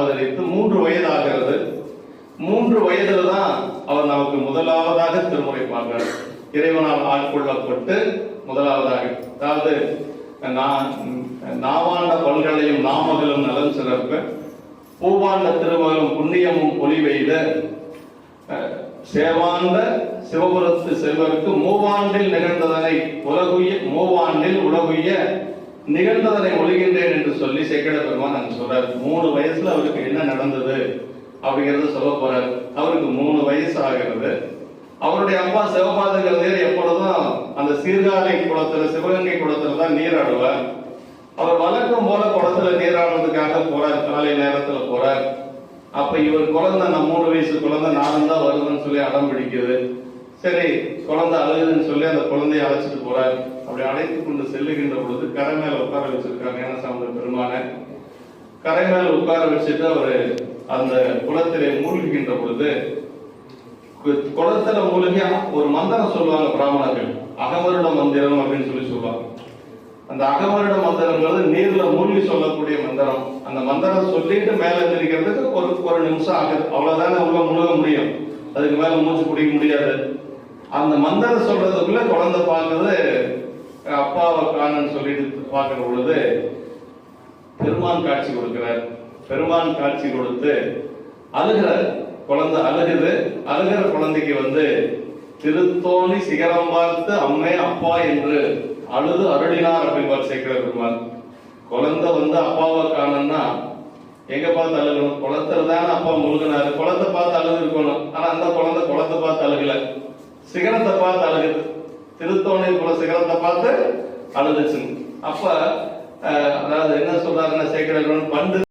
அவதரித்து மூன்று வயதாகிறது. மூன்று வயதில் தான் அவர் நமக்கு முதலாவதாக திருமுறை இறைவனால் ஆட்கொள்ளப்பட்டு முதலாவதாக. அதாவது நான் நாவாண்ட பல்கலையும் நாமகளும் நலன் சிறப்பு. பூவாண்ட திருமகளும் புண்ணியமும் பொலிவெய்த அஹ், சேவாண்ட சிவபுரத்து செல்வருக்கு மூவாண்டில் நிகழ்ந்ததனை உலகுய மூவாண்டில் உலகுய நிகழ்ந்ததனை ஒழுகின்றேன் என்று சொல்லி சேக்கட பெருமான் அங்க சொல்றார் மூணு வயசுல அவருக்கு என்ன நடந்தது அப்படிங்கறத சொல்ல போறார். அவருக்கு மூணு வயசு ஆகிறது. அவருடைய அப்பா சிவபாதகர் எப்பொழுதும் அந்த சீர்காழி குளத்துல சிவகங்கை குளத்துல தான் நீராடுவார் அவர் வழக்கம் போல குளத்துல நீராடுறதுக்காக போறார் காலை நேரத்துல போறார். அப்ப இவர் குழந்தை நான் மூணு வயசு குழந்தை நானும் தான் வருதுன்னு சொல்லி அடம் பிடிக்குது. சரி குழந்தை அழுகுதுன்னு சொல்லி அந்த குழந்தையை அழைச்சிட்டு போறாரு. அப்படி அழைத்து கொண்டு செல்லுகின்ற பொழுது கரை மேல உட்கார வச்சிருக்காங்க ஞானசாமி பெருமான. கரை மேல உட்கார வச்சுட்டு அவரு அந்த குளத்திலே மூழ்குகின்ற பொழுது குளத்துல மூழ்கி ஒரு மந்திரம் சொல்லுவாங்க பிராமணர்கள். அகவருட மந்திரம் அப்படின்னு சொல்லி சொல்லுவாங்க. அந்த அகவருட மந்திரங்கிறது நீர்ல மூழ்கி சொல்லக்கூடிய மந்திரம். அந்த மந்திரம் சொல்லிட்டு மேல எந்திரிக்கிறதுக்கு ஒரு ஒரு நிமிஷம் ஆகுது. அவ்வளவுதானே உள்ள முழுக முடியும். அதுக்கு மேல மூச்சு பிடிக்க முடியாது. அந்த மந்திரம் சொல்றதுக்குள்ள குழந்தை பார்க்கறது அப்பாவை காணுன்னு சொல்லிட்டு பார்க்கிற பொழுது பெருமான் காட்சி கொடுக்கிறார். பெருமான் காட்சி கொடுத்து அழுகிறார் குழந்தை அழுகுது. அழுகிற குழந்தைக்கு வந்து திருத்தோணி சிகரம் பார்த்து அம்மே அப்பா என்று அழுது அருளினார் அப்படின்னு சேர்க்கிற பெருமான். குழந்தை வந்து அப்பாவை காணன்னா எங்க பார்த்து அழுகணும்? குளத்துல தானே அப்பா முழுகினாரு. குளத்தை பார்த்து அழுது இருக்கணும் ஆனா அந்த குழந்தை குளத்தை பார்த்து அழுகல. சிகரத்தை பார்த்து அழுகுது. திருத்தோணை போல சிகரத்தை பார்த்து அழுதுச்சு அப்ப அஹ், அதாவது என்ன சொல்றாருன்னா சேகரன் பண்டு